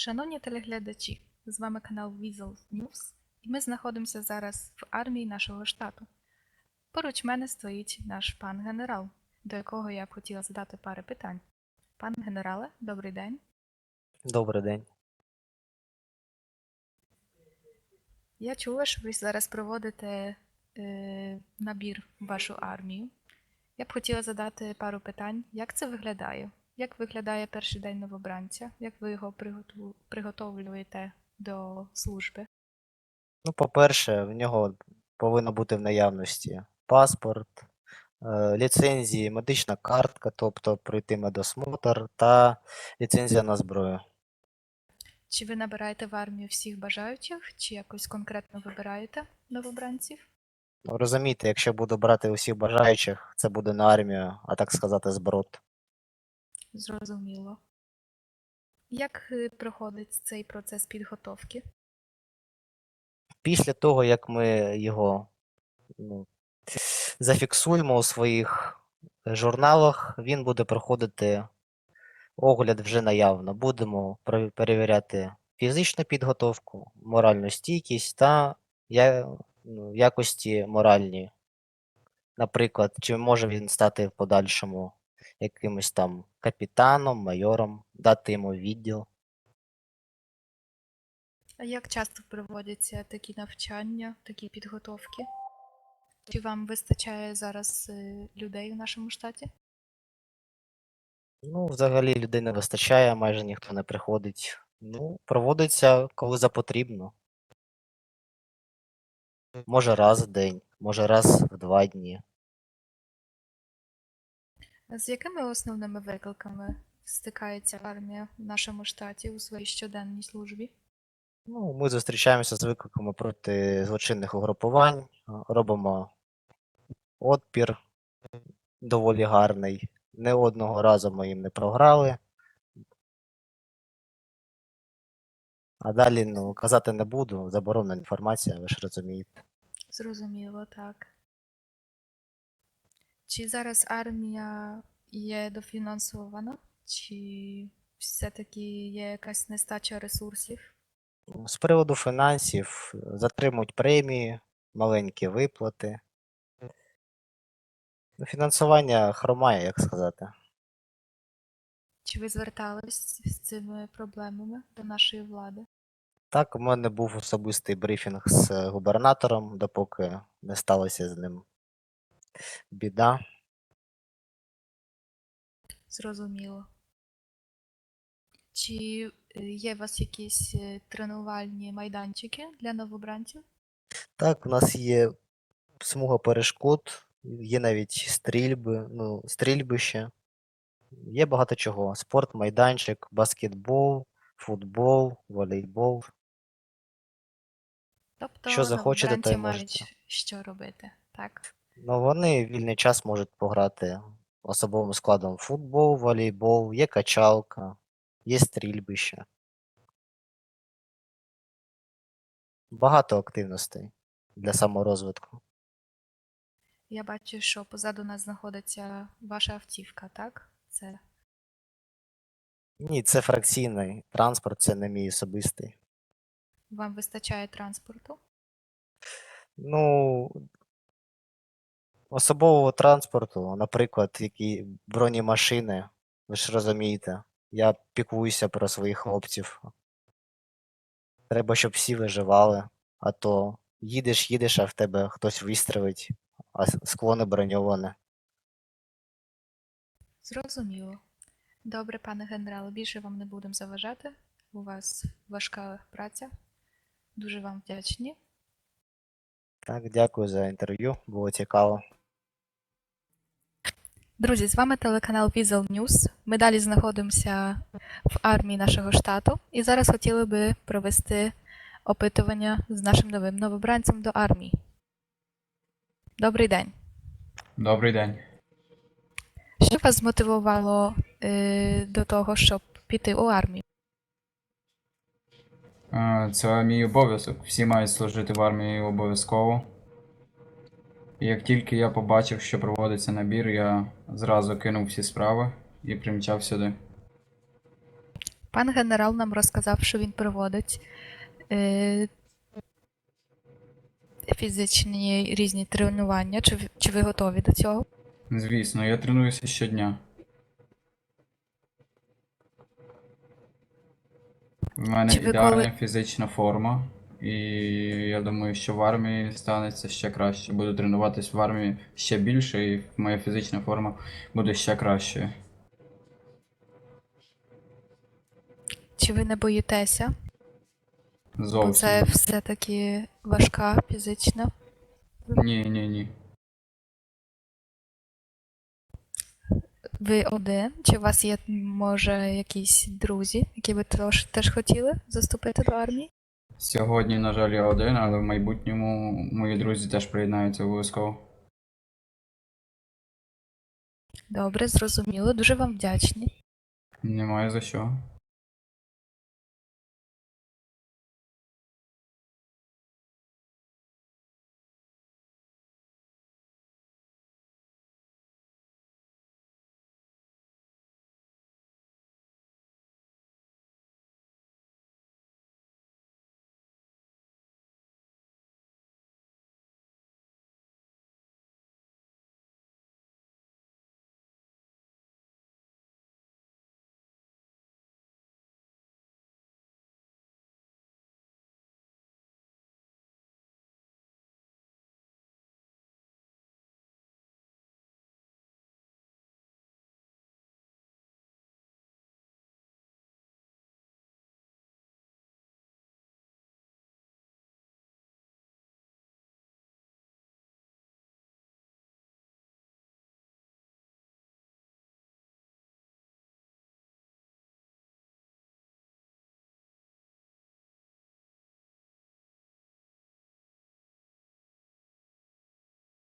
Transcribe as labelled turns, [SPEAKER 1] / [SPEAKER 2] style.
[SPEAKER 1] Шановні телеглядачі, з вами канал Weasel News, і ми знаходимося зараз в армії нашого штату. Поруч мене стоїть наш пан генерал, до якого я б хотіла задати пару питань. Пан генерале, добрий день.
[SPEAKER 2] Добрий день.
[SPEAKER 1] Я чула, що ви зараз проводите е, набір в вашу армію. Я б хотіла задати пару питань. Як це виглядає? Як виглядає перший день новобранця? Як ви його приготовлюєте до служби?
[SPEAKER 2] Ну, по-перше, в нього повинно бути в наявності паспорт, е, ліцензії, медична картка, тобто пройти медосмотр та ліцензія на зброю.
[SPEAKER 1] Чи ви набираєте в армію всіх бажаючих, чи якось конкретно вибираєте новобранців?
[SPEAKER 2] Ну, розумієте, якщо буду брати усіх бажаючих, це буде на армію, а так сказати, зброд.
[SPEAKER 1] Зрозуміло. Як е, проходить цей процес підготовки?
[SPEAKER 2] Після того, як ми його ну, зафіксуємо у своїх журналах, він буде проходити огляд вже наявно. Будемо перевіряти фізичну підготовку, моральну стійкість та ну, якості моральні. Наприклад, чи може він стати в подальшому якимось там капітаном, майором, дати йому відділ.
[SPEAKER 1] А як часто проводяться такі навчання, такі підготовки? Чи вам вистачає зараз е, людей в нашому штаті?
[SPEAKER 2] Ну, взагалі людей не вистачає, майже ніхто не приходить. Ну, проводиться, коли за потрібно. Може раз в день, може раз в два дні.
[SPEAKER 1] З якими основними викликами стикається армія в нашому штаті у своїй щоденній службі?
[SPEAKER 2] Ну, ми зустрічаємося з викликами проти злочинних угрупувань, робимо отпір доволі гарний. Не одного разу ми їм не програли. А далі, ну, казати не буду, заборонена інформація, ви ж розумієте.
[SPEAKER 1] Зрозуміло, так. Чи зараз армія є дофінансована, чи все-таки є якась нестача ресурсів?
[SPEAKER 2] З приводу фінансів затримують премії, маленькі виплати. Фінансування хромає, як сказати.
[SPEAKER 1] Чи ви звертались з цими проблемами до нашої влади?
[SPEAKER 2] Так, у мене був особистий брифінг з губернатором, допоки не сталося з ним біда.
[SPEAKER 1] Зрозуміло. Чи е, є у вас якісь е, тренувальні майданчики для новобранців?
[SPEAKER 2] Так, у нас є смуга перешкод, є навіть стрільби, ну, стрільбище. Є багато чого. Спорт, майданчик, баскетбол, футбол, волейбол.
[SPEAKER 1] Тобто
[SPEAKER 2] Що захочете, то й
[SPEAKER 1] мають
[SPEAKER 2] можете.
[SPEAKER 1] що робити, так?
[SPEAKER 2] Ну, вони в вільний час можуть пограти особовим складом футбол, волейбол, є качалка, є стрільбище. Багато активностей для саморозвитку.
[SPEAKER 1] Я бачу, що позаду нас знаходиться ваша автівка, так? Це
[SPEAKER 2] Ні, це фракційний транспорт, це не мій особистий.
[SPEAKER 1] вам вистачає транспорту?
[SPEAKER 2] Ну, особового транспорту, наприклад, які бронемашини, ви ж розумієте, я піклуюся про своїх хлопців. Треба, щоб всі виживали, а то їдеш, їдеш, а в тебе хтось вистрелить, а с- скло не броньоване.
[SPEAKER 1] Зрозуміло. Добре, пане генерале, більше вам не будемо заважати. У вас важка праця. Дуже вам вдячні.
[SPEAKER 2] Так, дякую за інтерв'ю, було цікаво.
[SPEAKER 1] Друзі, з вами телеканал Weasel News. Ми далі знаходимося в армії нашого штату і зараз хотіли би провести опитування з нашим новим новобранцем до армії. Добрий день.
[SPEAKER 3] Добрий день.
[SPEAKER 1] Що вас змотивувало е, до того, щоб піти у армію?
[SPEAKER 3] Е, Це мій обов'язок. Всі мають служити в армії обов'язково. Як тільки я побачив, що проводиться набір, я зразу кинув всі справи і примчав сюди.
[SPEAKER 1] Пан генерал нам розказав, що він проводить е, фізичні різні тренування. Чи, чи ви готові до цього?
[SPEAKER 3] Звісно, я тренуюся щодня. В мене
[SPEAKER 1] Чи ви
[SPEAKER 3] ідеальна
[SPEAKER 1] коли-
[SPEAKER 3] фізична форма, і я думаю, що в армії станеться ще краще. Буду тренуватись в армії ще більше, і моя фізична форма буде ще кращою.
[SPEAKER 1] Чи ви не боїтеся? Бо
[SPEAKER 3] Зовсім.
[SPEAKER 1] це все-таки важка фізична.
[SPEAKER 3] Ні, ні, ні.
[SPEAKER 1] Ви один? Чи у вас є, може, якісь друзі, які ви теж, теж хотіли заступити до армії?
[SPEAKER 3] Сьогодні, на жаль, я один, але в майбутньому мої друзі теж приєднаються обов'язково.
[SPEAKER 1] Добре, зрозуміло. Дуже вам вдячні.
[SPEAKER 3] Немає за що.